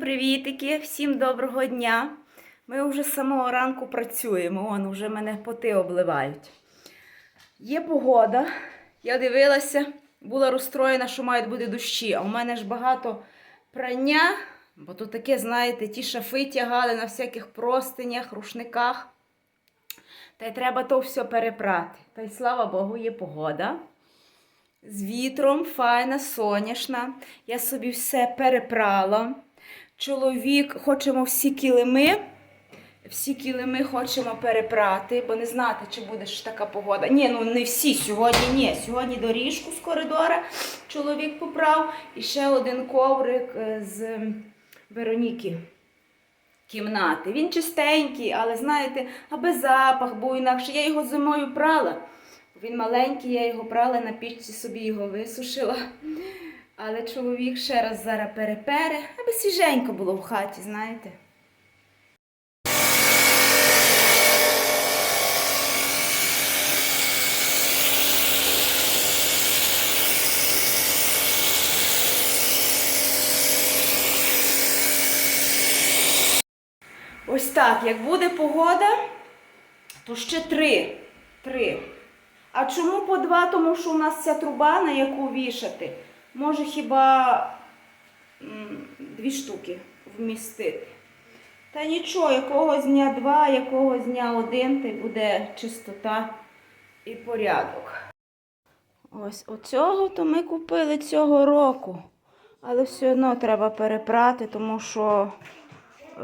Привітики, всім доброго дня. Ми вже з самого ранку працюємо, он вже мене поти обливають. Є погода. Я дивилася, була розстроєна, що мають бути дощі, а у мене ж багато прання, бо то таке, знаєте, ті шафи тягали на всяких простинях, рушниках. Та й треба то все перепрати. Та й слава Богу, є погода. З вітром, файна, соняшна. Я собі все перепрала. Чоловік, хочемо всі килими. Всі килими хочемо перепрати, бо не знати, чи буде ж така погода. Ні, ну не всі сьогодні, ні. Сьогодні доріжку з коридора чоловік поправ. І ще один коврик е, з Вероніки кімнати. Він чистенький, але знаєте, аби запах був інакше. Я його зимою прала. Він маленький, я його прала на пічці, собі його висушила. Але чоловік ще раз зараз перепере, аби свіженько було в хаті, знаєте. Ось так, як буде погода, то ще три. Три. А чому по два? Тому що у нас ця труба, на яку вішати, може хіба дві штуки вмістити. Та нічого, якогось дня два, якогось дня один, та й буде чистота і порядок. Ось оцього то ми купили цього року. Але все одно треба перепрати, тому що е,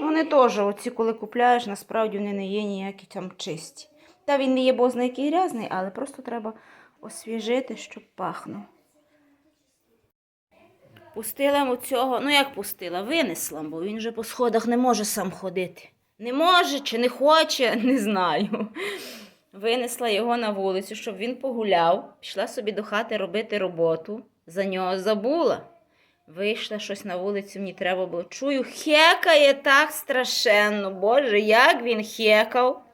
вони теж, оці, коли купляєш, насправді вони не є ніякі там чисті. Та він не є бозна який грязний, але просто треба освіжити, щоб пахнув. Пустила йому цього, ну як пустила, винесла, бо він же по сходах не може сам ходити. Не може чи не хоче, не знаю. Винесла його на вулицю, щоб він погуляв, пішла собі до хати робити роботу. За нього забула. Вийшла щось на вулицю, мені треба було. Чую, хекає так страшенно. Боже, як він хекав.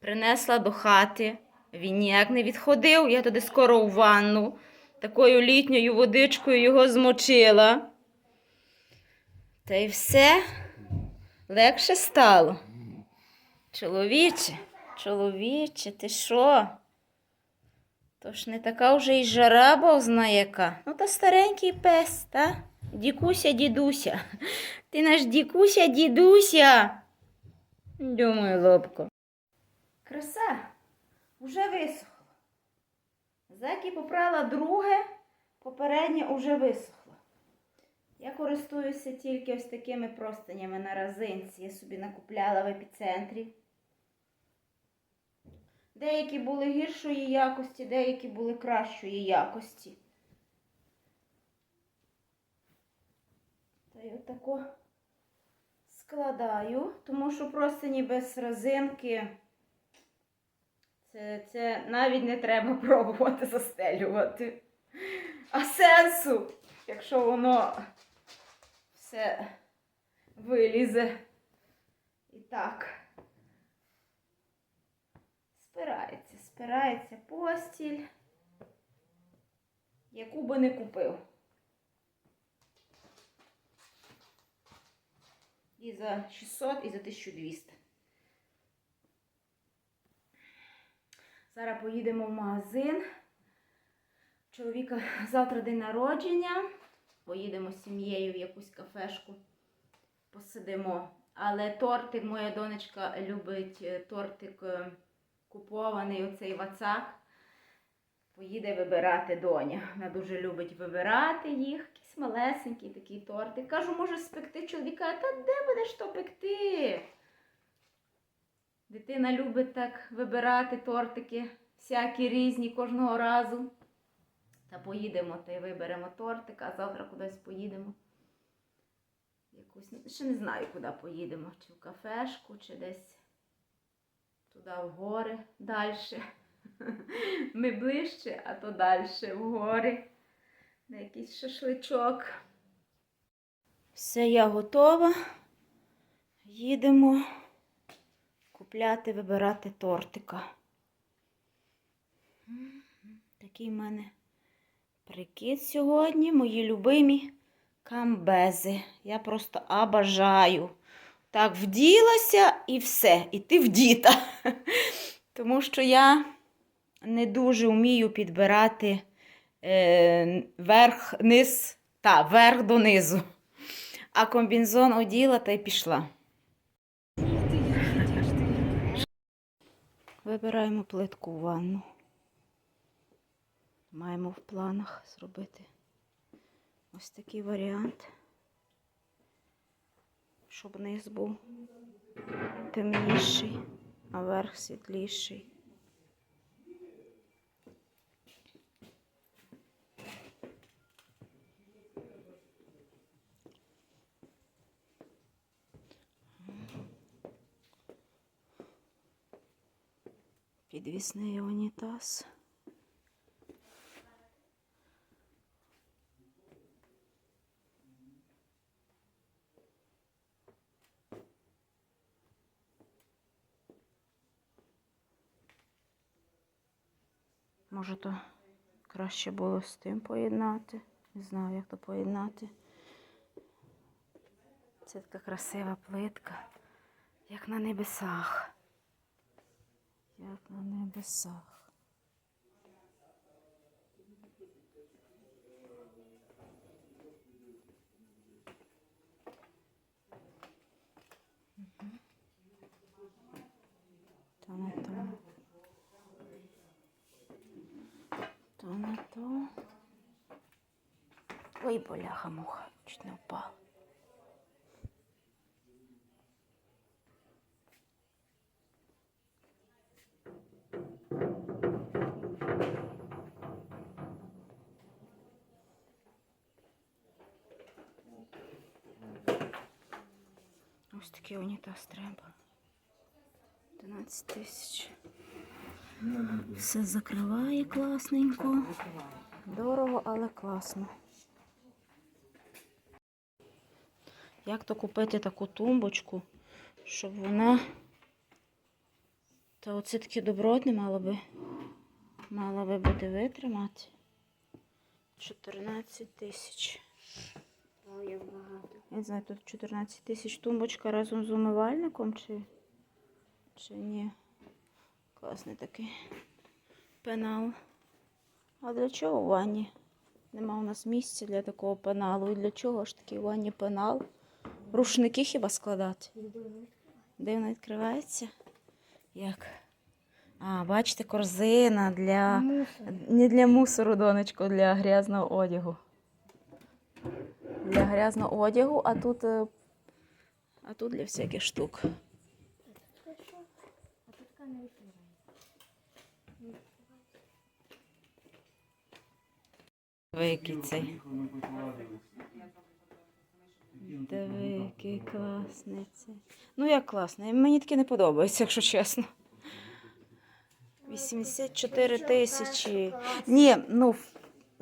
Принесла до хати. Він ніяк не відходив. Я туди скоро у ванну. Такою літньою водичкою його змочила. Та й все легше стало. Чоловіче, чоловіче, ти що? То ж не така вже й жара бозна яка. Ну, та старенький пес, та? Дікуся, дідуся. Ти наш дікуся, дідуся. Думаю, лобко. Краса, вже висохло. Заки попрала друге, попереднє вже висохло. Я користуюся тільки ось такими простинями на разинці. Я собі накупляла в епіцентрі. Деякі були гіршої якості, деякі були кращої якості. Та й отако складаю, тому що простині без разинки. Це, це навіть не треба пробувати застелювати. А сенсу, якщо воно все вилізе і так. Спирається, спирається постіль, яку би не купив. І за 600, і за 1200. Зараз поїдемо в магазин. Чоловіка завтра день народження. Поїдемо з сім'єю в якусь кафешку, посидимо. Але тортик, моя донечка любить е, тортик е, купований, оцей вацак. Поїде вибирати доня. Вона дуже любить вибирати їх. Якийсь малесенький такий тортик. Кажу, може спекти чоловіка, та де будеш то пекти? Дитина любить так вибирати тортики, всякі різні кожного разу. Та поїдемо та й виберемо тортик, а завтра кудись поїдемо. Якусь, ну, ще не знаю, куди поїдемо. Чи в кафешку, чи десь туди в гори далі. Ми ближче, а то далі в гори. На якийсь шашличок. Все, я готова. Їдемо купляти, вибирати тортика. Такий в мене прикид сьогодні, мої любимі камбези. Я просто обожаю. Так, вділася і все. І ти вдіта. Тому що я не дуже вмію підбирати е, верх, низ, та, верх до низу. А комбінзон оділа та й пішла. Вибираємо плитку в ванну. Маємо в планах зробити ось такий варіант, щоб низ був темніший, а верх світліший. Підвісний унітаз. Може, то краще було з тим поєднати. Не знаю, як то поєднати. Це така красива плитка, як на небесах. Як на небесах. То на то. То на то. Ой, боляха муха, чуть не впала. Ось такий унітаз треба. 12 тисяч. Все закриває класненько. Дорого, але класно. Як то купити таку тумбочку, щоб вона. Та оце таке добротне мало би. Мала би бути витримати. 14 тисяч. Я не знаю, тут 14 тисяч тумбочка разом з умивальником чи, чи ні. Класний такий пенал. А для чого в ванні? Нема у нас місця для такого пеналу. І для чого ж такий в ванні пенал? Рушники хіба складати? Дивно відкривається? Як? А, бачите, корзина для. Мусор. Не для мусору, донечко, для грязного одягу. Для грязного одягу, а тут, е, а тут для всяких штук. Диви, цей. Диви, який класний цей. Ну, як класний. Мені таке не подобається, якщо чесно. 84 тисячі. Ні, ну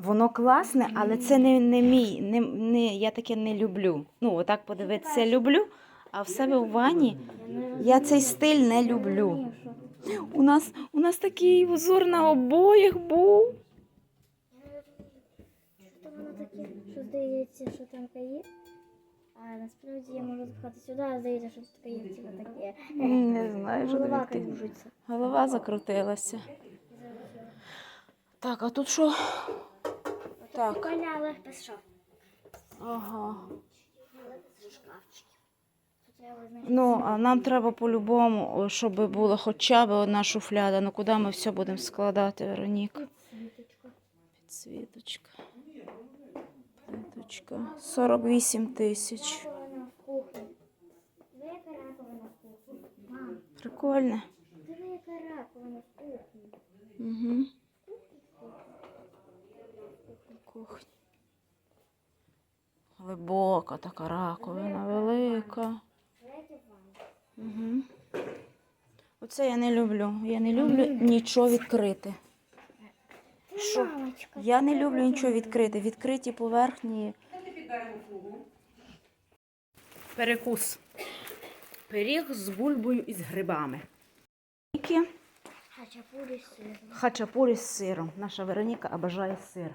воно класне, але це не, не мій. Не, не, я таке не люблю. Ну, отак подивитися люблю, а в себе в ванні я цей стиль не люблю. У нас, у нас такий узор на обоях був. Що воно таке, що здається, що там каїр. А насправді я можу запхати сюди, а здається, що тут каїр типу таке. Не знаю, що Голова таке. кружиться. Голова закрутилася. Так, а тут що? Так. Прикольно, але без? Ага. Але без шкафчиків. Ну, а нам треба по-любому, щоб була хоча б одна шуфляда. Ну куди ми все будемо складати, Вероніка? Підсвіточка. Плиточка. 48 тисяч. Раковина в кухні. Диви, яка раковина в кухні. Мам, Прикольно. диви, яка раковина в кухні. Угу. Кухня. Глибока така раковина, велика. Угу. Оце я не люблю. Я не люблю нічого відкрити. Що? Я не люблю нічого відкрити. Відкриті поверхні. Перекус. Пиріг з бульбою і з грибами. Хачапурі з сиром. Хачапурі з сиром. Наша Вероніка обожає сир.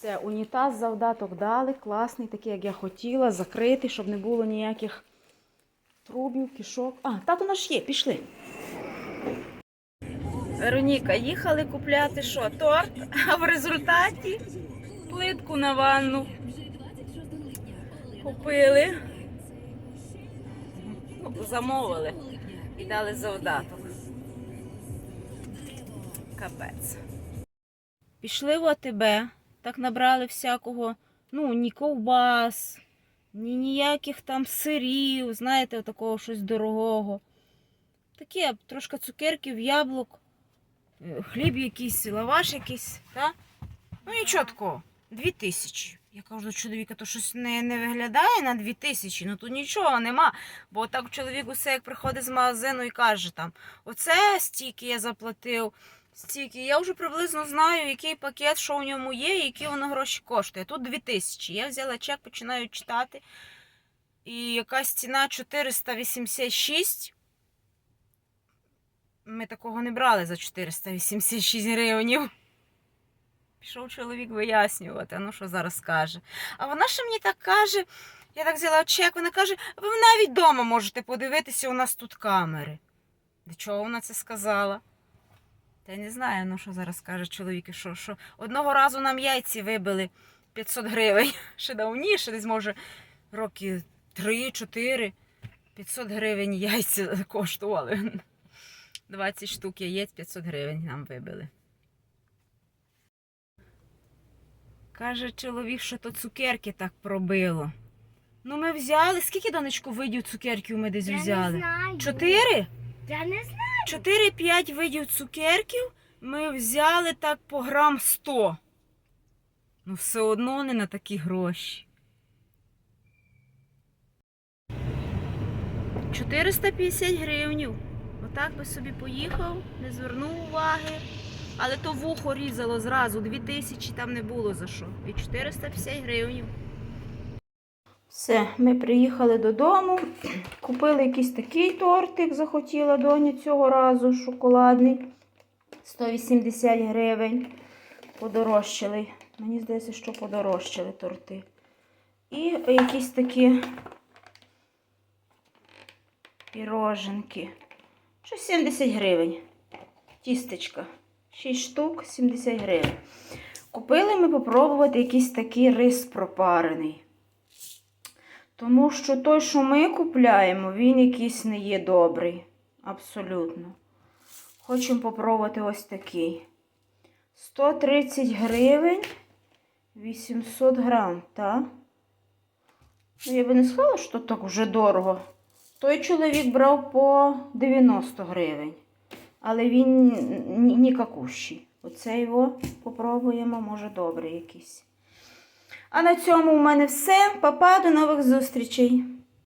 Все, унітаз завдаток дали, класний, такий, як я хотіла, закритий, щоб не було ніяких трубів, кишок. А, тато наш є, пішли. Вероніка, їхали купляти що? Торт, а в результаті плитку на ванну купили. Ну, замовили і дали завдаток. Капець. Пішли в АТБ, так набрали всякого, ну, ні ковбас, ні ніяких там сирів, знаєте, такого щось дорогого. Таке, трошки цукерків, яблук, е, хліб якийсь, лаваш якийсь, та? Ну нічого такого. Дві тисячі. Я кажу до чоловіка, то щось не, не виглядає на дві тисячі, ну тут нічого нема. Бо так чоловік усе як приходить з магазину і каже там, оце стільки я заплатив, стільки. Я вже приблизно знаю, який пакет, що в ньому є, і які воно гроші коштує. Тут дві тисячі. Я взяла чек, починаю читати. І якась ціна 486. Ми такого не брали за 486 гривень. Пішов чоловік вияснювати, ну що зараз скаже. А вона ще мені так каже, я так взяла чек, вона каже, ви навіть вдома можете подивитися, у нас тут камери. До чого вона це сказала? Та я не знаю, ну що зараз каже чоловік, що, що одного разу нам яйці вибили 500 гривень. Ще давніше, десь може роки 3-4. 500 гривень яйця коштували. 20 штук яєць 500 гривень нам вибили. Каже чоловік, що то цукерки так пробило. Ну, ми взяли. Скільки донечку видів цукерків ми десь Я не взяли? знаю. Чотири? Я не знаю. Чотири-п'ять видів цукерків ми взяли так по грам 100. Ну, все одно не на такі гроші. 450 гривнів. Отак би собі поїхав, не звернув уваги. Але то вухо різало зразу, 2000 там не було за що. І 450 гривень. Все, ми приїхали додому, купили якийсь такий тортик, захотіла доня цього разу, шоколадний. 180 гривень. Подорожчали. Мені здається, що подорожчали торти. І якісь такі піроженки. Що 70 гривень. Тістечка. 6 штук, 70 гривень. Купили ми попробувати якийсь такий рис пропарений. Тому що той, що ми купляємо, він якийсь не є добрий. Абсолютно. Хочемо попробувати ось такий. 130 гривень 800 грам, так? Ну, я би не сказала, що так вже дорого. Той чоловік брав по 90 гривень. Але він ні- нікакущий. Оце його попробуємо, може добрий якийсь. А на цьому у мене все. Папа, до нових зустрічей!